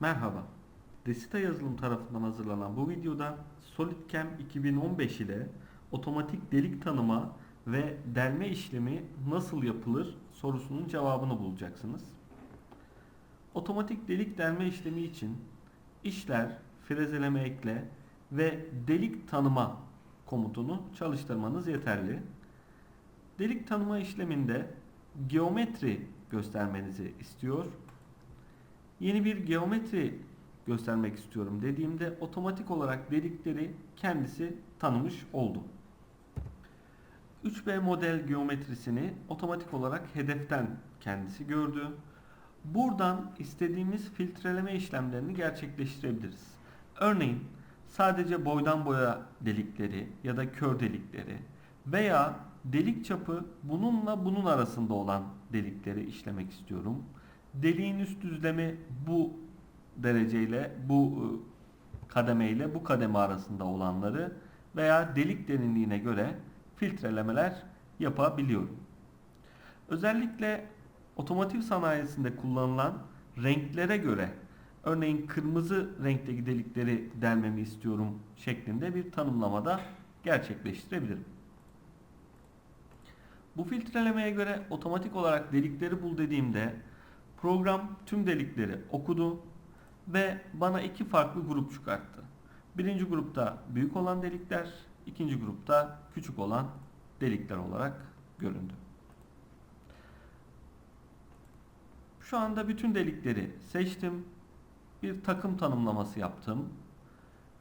Merhaba. Desita yazılım tarafından hazırlanan bu videoda SolidCam 2015 ile otomatik delik tanıma ve delme işlemi nasıl yapılır sorusunun cevabını bulacaksınız. Otomatik delik delme işlemi için işler, frezeleme ekle ve delik tanıma komutunu çalıştırmanız yeterli. Delik tanıma işleminde geometri göstermenizi istiyor. Yeni bir geometri göstermek istiyorum dediğimde otomatik olarak delikleri kendisi tanımış oldu. 3B model geometrisini otomatik olarak hedeften kendisi gördü. Buradan istediğimiz filtreleme işlemlerini gerçekleştirebiliriz. Örneğin sadece boydan boya delikleri ya da kör delikleri veya delik çapı bununla bunun arasında olan delikleri işlemek istiyorum. Deliğin üst düzlemi bu dereceyle, bu ıı, kademeyle bu kademe arasında olanları veya delik derinliğine göre filtrelemeler yapabiliyorum. Özellikle otomotiv sanayisinde kullanılan renklere göre örneğin kırmızı renkteki delikleri delmemi istiyorum şeklinde bir tanımlamada gerçekleştirebilirim. Bu filtrelemeye göre otomatik olarak delikleri bul dediğimde program tüm delikleri okudu ve bana iki farklı grup çıkarttı. Birinci grupta büyük olan delikler, ikinci grupta küçük olan delikler olarak göründü. Şu anda bütün delikleri seçtim. Bir takım tanımlaması yaptım.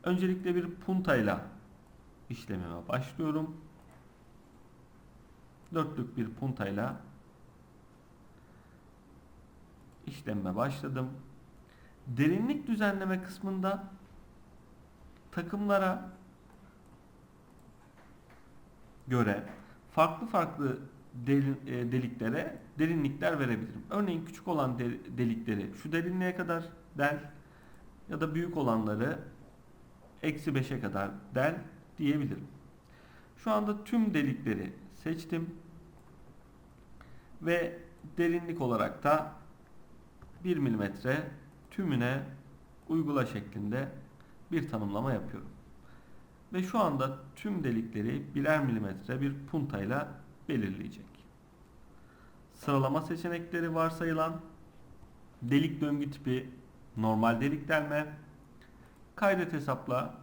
Öncelikle bir puntayla işlemime başlıyorum. Dörtlük bir puntayla işlemme başladım. Derinlik düzenleme kısmında takımlara göre farklı farklı e, deliklere derinlikler verebilirim. Örneğin küçük olan de- delikleri şu derinliğe kadar del ya da büyük olanları eksi 5'e kadar del diyebilirim. Şu anda tüm delikleri seçtim ve derinlik olarak da 1 milimetre tümüne uygula şeklinde bir tanımlama yapıyorum. Ve şu anda tüm delikleri birer milimetre bir puntayla belirleyecek. Sıralama seçenekleri varsayılan delik döngü tipi normal delik delme kaydet hesapla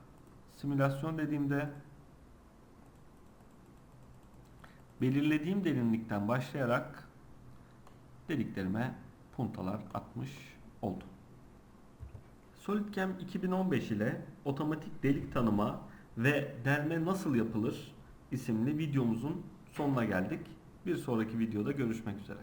simülasyon dediğimde belirlediğim derinlikten başlayarak deliklerime puntalar atmış oldum. SolidCam 2015 ile otomatik delik tanıma ve delme nasıl yapılır isimli videomuzun sonuna geldik. Bir sonraki videoda görüşmek üzere.